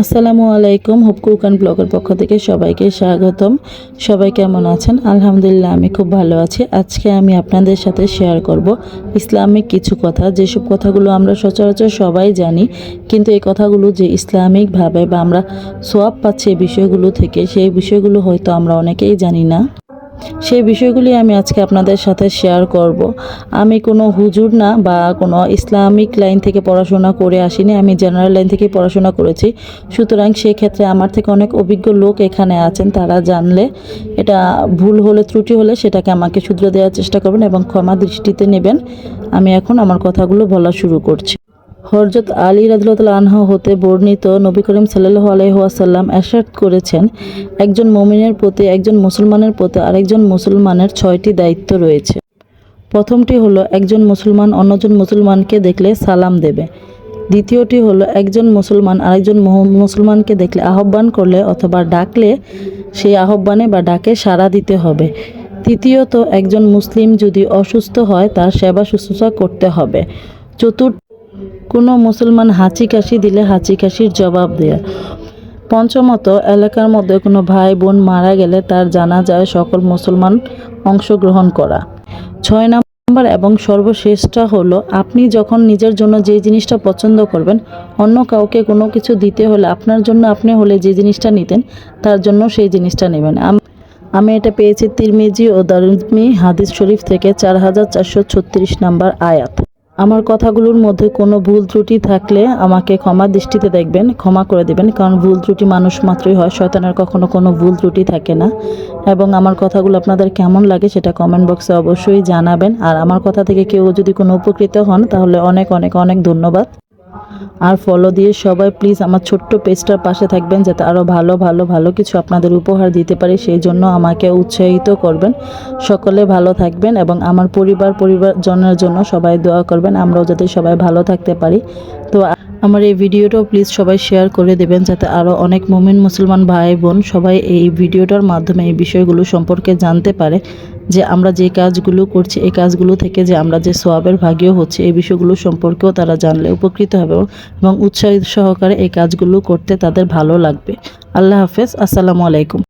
আসসালামু আলাইকুম হুপকুকান ব্লগের পক্ষ থেকে সবাইকে স্বাগতম। সবাই কেমন আছেন? আলহামদুলিল্লাহ, আমি খুব ভালো আছি। আজকে আমি আপনাদের সাথে শেয়ার করব ইসলামিক কিছু কথা। যেসব কথাগুলো আমরা সচরাচর সবাই জানি, কিন্তু এই কথাগুলো যে ইসলামিকভাবে বা আমরা সোয়াব পাচ্ছি এই বিষয়গুলো থেকে, সেই বিষয়গুলো হয়তো আমরা অনেকেই জানি না। সেই বিষয়গুলি আমি আজকে আপনাদের সাথে শেয়ার করব। আমি কোনো হুজুর না বা কোনো ইসলামিক লাইন থেকে পড়াশোনা করে আসিনি, আমি জেনারেল লাইন থেকে পড়াশোনা করেছি। সুতরাং সেই ক্ষেত্রে আমার থেকে অনেক অভিজ্ঞ লোক এখানে আছেন, তারা জানলে এটা ভুল হলে, ত্রুটি হলে সেটাকে আমাকে শুধরে দেওয়ার চেষ্টা করবেন এবং ক্ষমা দৃষ্টিতে নেবেন। আমি এখন আমার কথাগুলো বলা শুরু করছি। হরজত আলী রাদিল্লাহ আনহা হতে বর্ণিত নবী করিম সাল্লাহ আলহাসাল্লাম অ্যাসার্ট করেছেন, একজন মমিনের প্রতি একজন মুসলমানের প্রতি আরেকজন মুসলমানের ছয়টি দায়িত্ব রয়েছে। প্রথমটি হলো একজন মুসলমান অন্যজন মুসলমানকে দেখলে সালাম দেবে। দ্বিতীয়টি হলো একজন মুসলমান আরেকজন মুসলমানকে দেখলে আহ্বান করলে অথবা ডাকলে সেই আহ্বানে বা ডাকে সাড়া দিতে হবে। তৃতীয়ত, একজন মুসলিম যদি অসুস্থ হয় তার সেবা শুশ্রূষা করতে হবে। চতুর্থ কোনো মুসলমান হাঁচি কাশি দিলে হাঁচি কাশির জবাব দেয়া। পঞ্চমত, এলাকার মধ্যে কোনো ভাই বোন মারা গেলে তার জানা যায় সকল মুসলমান অংশগ্রহণ করা। ছয় নম্বর এবং সর্বশেষটা হলো, আপনি যখন নিজের জন্য যে জিনিসটা পছন্দ করবেন, অন্য কাউকে কোনো কিছু দিতে হলে আপনার জন্য আপনি হলে যে জিনিসটা নিতেন, তার জন্য সেই জিনিসটা নেবেন। আমি এটা পেয়েছি তিরমিজি ও দারুমি হাদিস শরীফ থেকে চার হাজার চারশো ছত্রিশ নাম্বার আয়াত। আমার কথাগুলোর মধ্যে কোনো ভুল ত্রুটি থাকলে আমাকে ক্ষমা দৃষ্টিতে দেখবেন, ক্ষমা করে দেবেন, কারণ ভুল ত্রুটি মানুষ মাত্রই হয়, শয়তানের কখনো কোনো ভুল ত্রুটি থাকে না। এবং আমার কথাগুলো আপনাদের কেমন লাগে সেটা কমেন্ট বক্সে অবশ্যই জানাবেন। আর আমার কথা থেকে কেউ যদি কোনো উপকৃত হন, তাহলে অনেক অনেক অনেক ধন্যবাদ। আর ফলো দিয়ে সবাই প্লিজ আমার ছোট্ট পেজটার পাশে থাকবেন যাতে আরও ভালো ভালো ভালো কিছু আপনাদের উপহার দিতে পারি। সেই জন্য আমাকে উৎসাহিত করবেন। সকলে ভালো থাকবেন এবং আমার পরিবার, পরিবারজনের জন্য সবাই দোয়া করবেন। আমরাও যাতে সবাই ভালো থাকতে পারি। তো আমার এই ভিডিওটাও প্লিজ সবাই শেয়ার করে দেবেন যাতে আরও অনেক মুমিন, মুসলমান ভাই বোন সবাই এই ভিডিওটার মাধ্যমে এই বিষয়গুলো সম্পর্কে জানতে পারে। যে আমরা যে কাজগুলো করছি, এই কাজগুলো থেকে যে আমরা যে সোয়াবের ভাগীয় হচ্ছে, এই বিষয়গুলো সম্পর্কেও তারা জানলে উপকৃত হবে এবং উৎসাহ সহকারে এই কাজগুলো করতে তাদের ভালো লাগবে। আল্লাহ হাফেজ। আসসালামু আলাইকুম।